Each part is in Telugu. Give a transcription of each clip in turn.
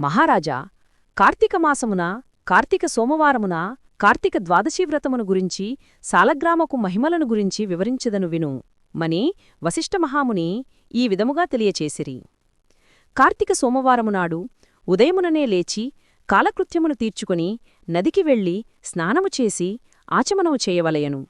మహారాజా కార్తీక మాసమున కార్తీక సోమవారమున కార్తీక ద్వాదశీ వ్రతమును గురించి సాలగ్రామకు మహిమలను గురించి వివరించెదను విను. మని వశిష్ఠమహాముని ఈ విధముగా తెలియచేసిరి. కార్తీక సోమవారమునాడు ఉదయముననే లేచి కాలకృత్యమును తీర్చుకుని నదికి వెళ్ళి స్నానము చేసి ఆచమనము చేయవలయను.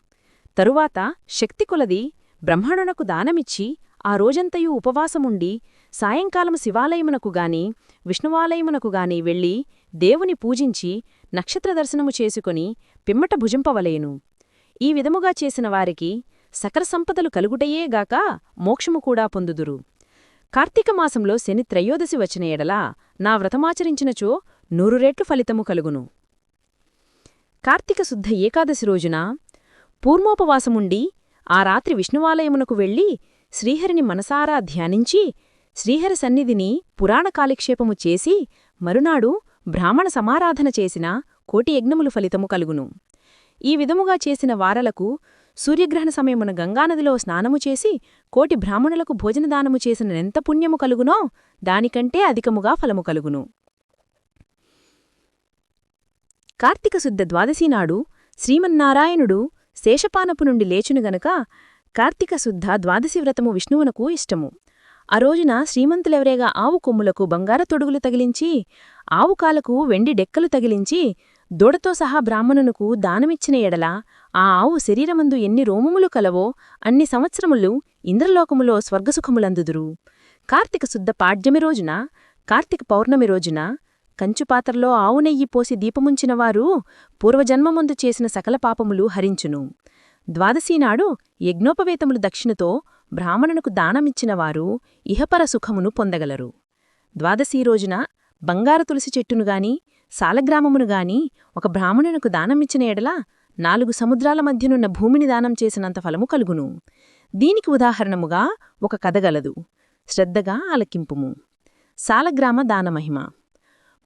తరువాత శక్తికొలది బ్రహ్మణునకు దానమిచ్చి ఆ రోజంతయు ఉపవాసముండి సాయంకాలము శివాలయమునకు గాని విష్ణువాలయమునకు గాని వెళ్ళి దేవుని పూజించి నక్షత్ర దర్శనము చేసుకుని పిమ్మట భుజింపవలేను. ఈ విధముగా చేసిన వారికి సకల సంపదలు కలుగుటయేగాక మోక్షము కూడా పొందుదురు. కార్తీక మాసంలో శని త్రయోదశి వచ్చిన ఎడలా నా వ్రతమాచరించినచో నూరు రెట్లు ఫలితము కలుగును. కార్తీక శుద్ధ ఏకాదశి రోజున పూర్మోపవాసముండి ఆ రాత్రి విష్ణువాలయమునకు వెళ్ళి శ్రీహరిని మనసారా ధ్యానించి శ్రీహరి సన్నిధిని పురాణ కాలిక్షేపము చేసి మరునాడు బ్రాహ్మణ సమారాధన చేసిన కోటి యజ్ఞములు ఫలితము కలుగును. ఈ విధముగా చేసిన వారలకు సూర్యగ్రహణ సమయమున గంగానదిలో స్నానము చేసి కోటి బ్రాహ్మణులకు భోజనదానము చేసిన ఎంత పుణ్యము కలుగునో దానికంటే అధికముగా ఫలము కలుగును. కార్తీక శుద్ధ ద్వాదశీనాడు శ్రీమన్నారాయణుడు శేషపానపు నుండి లేచును గనక కార్తీక శుద్ధ ద్వాదశి వ్రతము విష్ణువునకు ఇష్టము. ఆ రోజున శ్రీమంతులెవరేగా ఆవు కొమ్ములకు బంగార తొడుగులు తగిలించి ఆవు కాలకు వెండి డెక్కలు తగిలించి దూడతో సహా బ్రాహ్మణునకు దానమిచ్చిన ఎడల ఆ ఆవు శరీరమందు ఎన్ని రోమములు కలవో అన్ని సంవత్సరములు ఇంద్రలోకములో స్వర్గసుఖములందుదురు. కార్తీక శుద్ధ పాడ్యమి రోజున కార్తీక పౌర్ణమి రోజున కంచుపాత్రలో ఆవు నెయ్యి పోసి దీపముంచినవారు పూర్వజన్మముందు చేసిన సకల పాపములు హరించును. ద్వాదశీనాడు యజ్ఞోపవేతములు దక్షిణతో బ్రాహ్మణునకు దానమిచ్చినవారు ఇహపర సుఖమును పొందగలరు. ద్వాదశీ రోజున బంగారు తులసి చెట్టునుగాని సాలగ్రామమునుగాని ఒక బ్రాహ్మణునకు దానమిచ్చిన ఎడల నాలుగు సముద్రాల మధ్యనున్న భూమిని దానం చేసినంత ఫలము కలుగును. దీనికి ఉదాహరణముగా ఒక కథగలదు శ్రద్ధగా ఆలకింపుము. సాలగ్రామ దానమహిమ.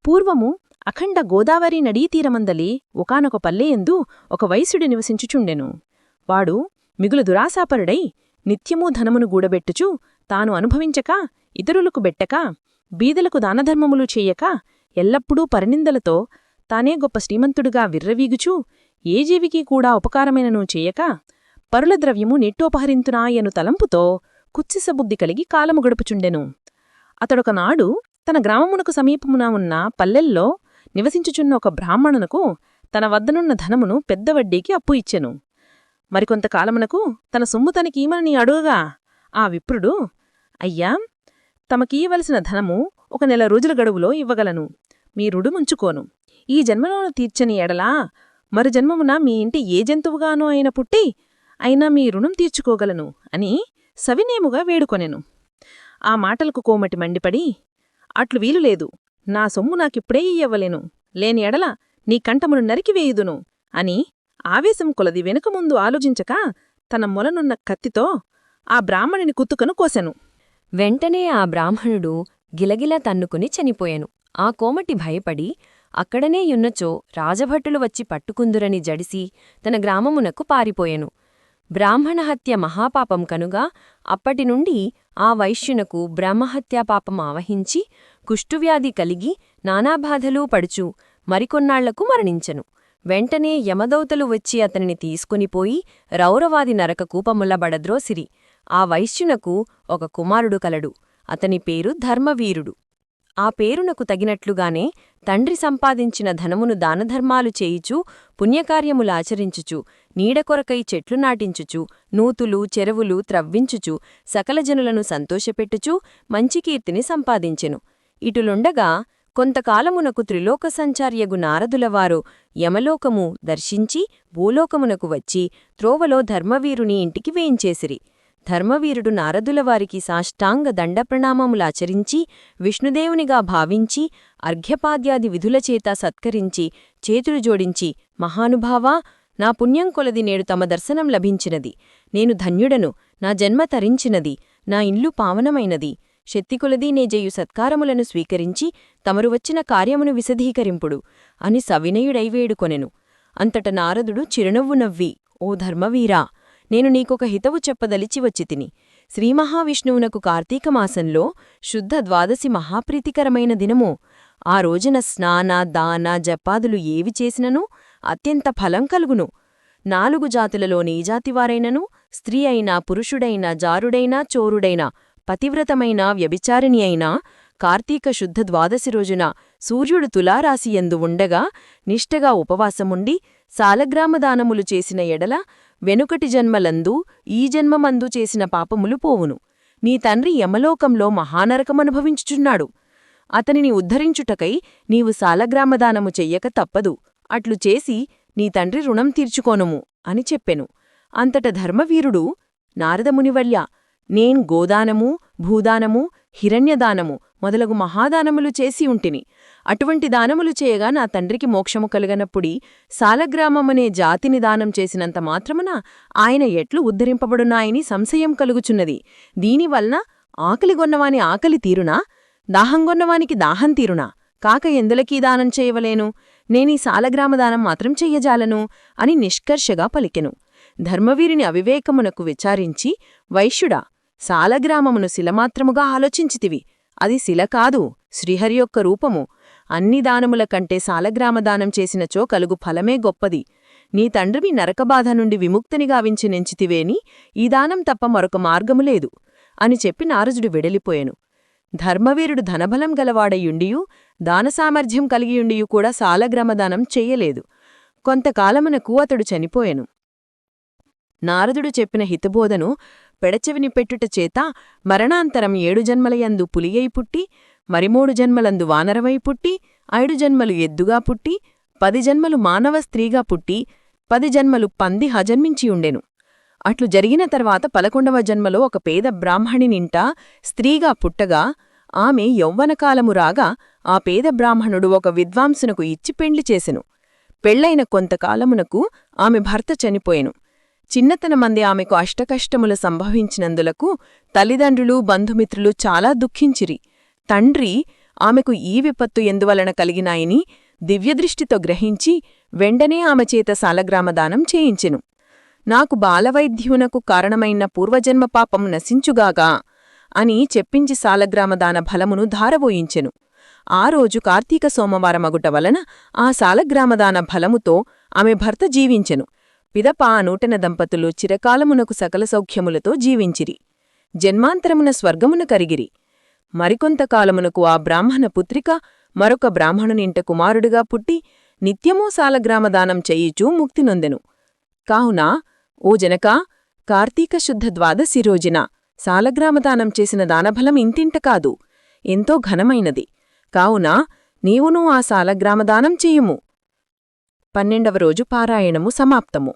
పూర్వము అఖండ గోదావరి నడీతీరమందలి ఒకనొక పల్లెయందు ఒక వైశ్యుడు నివసించుచుండెను. వాడు మిగులు దురాశాపరుడై నిత్యమూ ధనమును గూడబెట్టుచు తాను అనుభవించక ఇతరులకు బెట్టక బీదలకు దానధర్మములు చెయ్యక ఎల్లప్పుడూ పరినిందలతో తానే గొప్ప శ్రీమంతుడుగా విర్రవీగుచూ ఏ జీవికి కూడా ఉపకారమైనను చెయ్యక పరుల ద్రవ్యము నెట్టోపహరింతునాయను తలంపుతో కుత్సిసబుద్ధి కలిగి కాలము గడుపుచుండెను. అతడొకనాడు తన గ్రామమునకు సమీపమున ఉన్న పల్లెల్లో నివసించుచున్న ఒక బ్రాహ్మణునకు తన వద్దనున్న ధనమును పెద్ద వడ్డీకి అప్పు ఇచ్చెను. మరికొంతకాలమునకు తన సొమ్ము తనకీమని అడుగగా. ఆ విప్రుడు అయ్యా తమకీయవలసిన ధనము ఒక నెల రోజుల గడువులో ఇవ్వగలను. మీ రుడుముంచుకోను ఈ జన్మలోను తీర్చని ఎడలా మరు జన్మమున మీ ఇంటి ఏ జంతువుగానో అయిన పుట్టి అయినా మీ రుణం తీర్చుకోగలను అని సవినేముగా వేడుకొనెను. ఆ మాటలకు కోమటి మండిపడి అట్లు వీలులేదు నా సొమ్ము నాకిప్పుడే ఇయ్యవ్వలేను లేని ఎడల నీ కంఠమును నరికివేయుదును అని ఆవేశం కొలది వెనుకముందు ఆలోచించక తన మొలనున్న కత్తితో ఆ బ్రాహ్మణుని కుత్తుకను కోసెను. వెంటనే ఆ బ్రాహ్మణుడు గిలగిల తన్నుకుని చనిపోయెను. ఆ కోమటి భయపడి అక్కడనే యున్నచో రాజభట్టులు వచ్చి పట్టుకుందురని జడిసి తన గ్రామమునకు పారిపోయెను. బ్రాహ్మణహత్య మహాపాపం కనుగా అప్పటినుండి ఆ వైశ్యునకు బ్రహ్మహత్యాపాపం ఆవహించి కుష్టువ్యాధి కలిగి నానాబాధలూ పడుచు మరికొన్నాళ్ళకు మరణించెను. వెంటనే యమదౌతలు వచ్చి అతనిని తీసుకునిపోయి రౌరవాది నరక కూపముల్లబడద్రోసిరి ఆ వైశ్యునకు ఒక కుమారుడు కలడు. అతని పేరు ధర్మవీరుడు. ఆ పేరునకు తగినట్లుగానే తండ్రి సంపాదించిన ధనమును దానధర్మాలు చేయిచూ పుణ్యకార్యములాచరించుచు నీడకొరకై చెట్లు నాటించుచు నూతులు చెరువులు త్రవ్వించుచు సకలజనులను సంతోషపెట్టుచూ మంచి కీర్తిని సంపాదించెను. ఇటులుండగా కొంతకాలమునకు త్రిలోక సంచార్యగు నారదులవారు యమలోకము దర్శించి భూలోకమునకు వచ్చి త్రోవలో ధర్మవీరుని ఇంటికి వేయించేసిరి. ధర్మవీరుడు నారదులవారికి సాష్టాంగ దండప్రణామములాచరించి విష్ణుదేవునిగా భావించి అర్ఘ్యపాద్యాది విధులచేత సత్కరించి చేతులు జోడించి మహానుభావా నా పుణ్యం కొలది నేడు తమ దర్శనం లభించినది. నేను ధన్యుడను. నా జన్మ తరించినది. నా ఇల్లు పావనమైనది. శక్తికొలదీ నేజేయు సత్కారములను స్వీకరించి తమరు వచ్చిన కార్యమును విశదీకరింపుడు. అని సవినయుడైవేడుకొనెను అంతట నారదుడు చిరునవ్వు నవ్వి ఓ ధర్మవీరా నేను నీకొక హితవు చెప్పదలిచి వచ్చితిని. శ్రీమహావిష్ణువునకు కార్తీకమాసంలో శుద్ధ ద్వాదశి మహాప్రీతికరమైన దినము. ఆ రోజున స్నాన దాన జపాదులు ఏవి చేసినను అత్యంత ఫలం కలుగును. నాలుగు జాతులలో నీజాతివారైనను స్త్రీ అయినా పురుషుడైనా జారుడైనా చోరుడైనా పతివ్రతమైన వ్యభిచారిణి అయినా కార్తీక శుద్ధ ద్వాదశి రోజున సూర్యుడు తులారాశియందు ఉండగా నిష్టగా ఉపవాసముండి సాలగ్రామదానములు చేసిన ఎడల వెనుకటి జన్మలందు ఈ జన్మమందు చేసిన పాపములు పోవును. నీ తండ్రి యమలోకంలో మహానరకమనుభవించుచున్నాడు. అతనిని ఉద్ధరించుటకై నీవు సాలగ్రామదానము చెయ్యక తప్పదు. అట్లు చేసి నీ తండ్రి రుణం తీర్చుకోనుము అని చెప్పెను. అంతట ధర్మవీరుడు నారదమునివల్య నేను గోదానము భూదానము హిరణ్యదానము మొదలగు మహాదానములు చేసి ఉంటిని. అటువంటి దానములు చేయగా నా తండ్రికి మోక్షము కలుగనప్పుడి సాలగ్రామమనే జాతిని దానం చేసినంత మాత్రమున ఆయన ఎట్లు ఉద్ధరింపబడునాయని సంశయం కలుగుచున్నది. దీనివలన ఆకలిగొన్నవాని ఆకలి తీరునా? దాహంగొన్నవానికి దాహం తీరునా? కాక ఎందులకీ దానం చేయవలేను? నేనీ సాలగ్రామదానం మాత్రం చెయ్యజాలను అని నిష్కర్షగా పలికెను. ధర్మవీరిని అవివేకమునకు విచారించి వైశ్యుడా సాలగ్రామమును శిలమాత్రముగా ఆలోచించితివి. అది శిల కాదు శ్రీహరి యొక్క రూపము. అన్ని దానముల కంటే సాలగ్రామదానం చేసినచో కలుగు ఫలమే గొప్పది. నీ తండ్రివి నరకబాధ నుండి విముక్తిని గావించి నెంచితివేని ఈ దానం తప్ప మరొక మార్గము లేదు అని చెప్పి నారజుడు వెడలిపోయెను. ధర్మవీరుడు ధనబలం గలవాడయుండియు దానసామర్థ్యం కలిగియుండియు కూడా సాలగ్రామదానం చెయ్యలేదు కొంతకాలమునకు అతడు చనిపోయెను. నారదుడు చెప్పిన హితబోధను పెడచెవిని పెట్టుట చేత మరణాంతరం ఏడు జన్మలయందు పులియై పుట్టి మరిమూడు జన్మలందు వానరవై పుట్టి ఐదు జన్మలు ఎద్దుగా పుట్టి పది జన్మలు మానవ స్త్రీగా పుట్టి పది జన్మలు పంది హజన్మించియుండెను అట్లు జరిగిన తర్వాత పదకొండవ జన్మలో ఒక పేద బ్రాహ్మణినింట స్త్రీగా పుట్టగా ఆమె యౌవ్వనకాలము రాగా ఆ పేద బ్రాహ్మణుడు ఒక విద్వాంసునకు ఇచ్చి పెండ్లి చేసెను. పెళ్ళైన కొంతకాలమునకు ఆమె భర్త చనిపోయెను. చిన్నతనమంది ఆమెకు అష్టకష్టములు సంభవించినందులకు తల్లిదండ్రులు బంధుమిత్రులు చాలా దుఃఖించిరి. తండ్రి ఆమెకు ఈ విపత్తు ఎందువలన కలిగినాయని దివ్యదృష్టితో గ్రహించి వెంటనే ఆమె చేత సాలగ్రామదానం చేయించెను. నాకు బాలవైద్యునకు కారణమైన పూర్వజన్మ పాపం నశించుగాగా అని చెప్పించి సాలగ్రామదాన ఫలమును ధారవోయించెను ఆ రోజు కార్తీక సోమవారమగుట వలన ఆ సాలగ్రామదాన ఫలముతో ఆమె భర్త జీవించెను. పిదప ఆ నూటన దంపతులు చిరకాలమునకు సకల సౌఖ్యములతో జీవించిరి. జన్మాంతరమున స్వర్గమున కరిగిరి. మరికొంతకాలమునకు ఆ బ్రాహ్మణ పుత్రిక మరొక బ్రాహ్మణునింట కుమారుడిగా పుట్టి నిత్యమూ సాలగ్రామదానం చేయిచూ ముక్తినొందెను కావున ఓ జనకా కార్తీక శుద్ధ ద్వాదశి రోజున సాలగ్రామదానం చేసిన దానఫలం ఇంతింట కాదు ఎంతో ఘనమైనది. కావున నీవునూ ఆ సాలగ్రామదానం చేయుము. పన్నెండవ రోజు పారాయణము సమాప్తము.